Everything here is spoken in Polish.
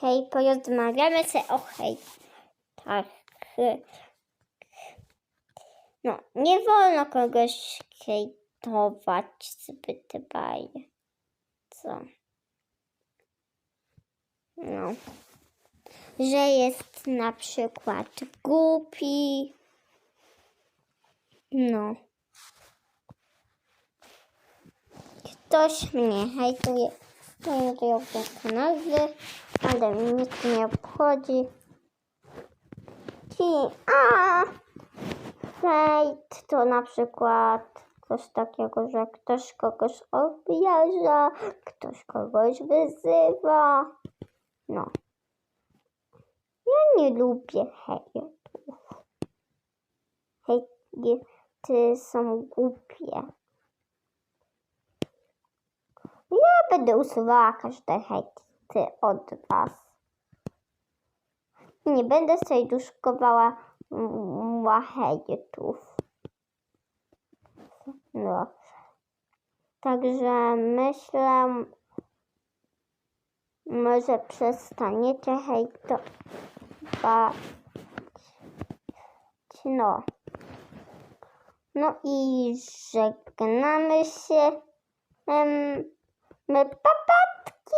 Hej, porozmawiamy sobie o hejtach. No, nie wolno kogoś hejtować zbyt bardzo. No. Że jest na przykład głupi. No. Ktoś mnie hejtuje, to nie robię nazwy, ale mnie nic nie obchodzi. Ci, a hejt to na przykład coś takiego, że ktoś kogoś obraża, ktoś kogoś wyzywa. No. Ja nie lubię hejtów. Hejty są głupie. Ja będę usuwała każde hejty od was. Nie będę sobie duszkowała mm, hejtów. No. Także myślę, może przestaniecie hejtować. No. No i żegnamy się. Em, my papatki.